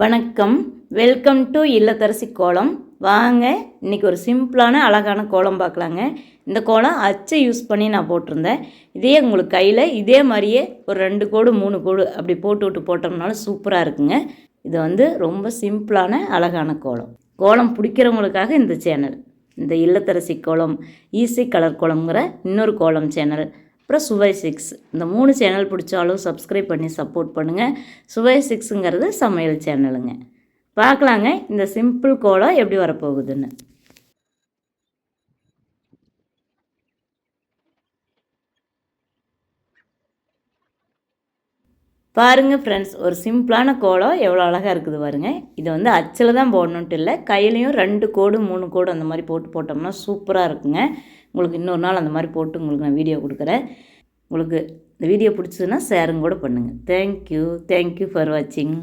வணக்கம். Welcome to இல்லத்தரசி கோலம். வாங்க இன்றைக்கி ஒரு சிம்பிளான அழகான கோலம் பார்க்கலாங்க. இந்த கோலம் அச்சை யூஸ் பண்ணி நான் போட்டிருந்தேன். இதே உங்களுக்கு கையில் இதே மாதிரியே ஒரு ரெண்டு கோடு மூணு கோடு அப்படி போட்டு விட்டு போட்டோம்னாலும் சூப்பராக இருக்குங்க. இது வந்து ரொம்ப சிம்பிளான அழகான கோலம். கோலம் பிடிக்கிறவங்களுக்காக இந்த சேனல். இந்த இல்லத்தரசி கோலம் ஈஸி கலர் கோலம்ங்கிற இன்னொரு கோலம் சேனல். அப்புறம் சுவை சிக்ஸ். இந்த மூணு சேனல் பிடிச்சாலும் சப்ஸ்கிரைப் பண்ணி சப்போர்ட் பண்ணுங்கள் சுவை சிக்ஸுங்கிறது சமையல் சேனலுங்க. பார்க்கலாங்க இந்த சிம்பிள் கோலம் எப்படி வரப்போகுதுன்னு. பாருங்கள் ஃப்ரெண்ட்ஸ் ஒரு சிம்பிளான கோலம் எவ்வளோ அழகாக இருக்குது பாருங்க. இதை வந்து அச்சில் தான் போடணுன்ட்டு இல்லை கையிலையும் ரெண்டு கோடு மூணு கோடு அந்த மாதிரி போட்டு போட்டோம்னா சூப்பராக இருக்குங்க. உங்களுக்கு இன்னொரு நாள் அந்த மாதிரி போட்டு உங்களுக்கு நான் வீடியோ கொடுக்குறேன். உங்களுக்கு இந்த வீடியோ பிடிச்சதுன்னா ஷேருங்க கூட பண்ணுங்கள் தேங்க்யூ தேங்க்யூ ஃபார் வாட்சிங்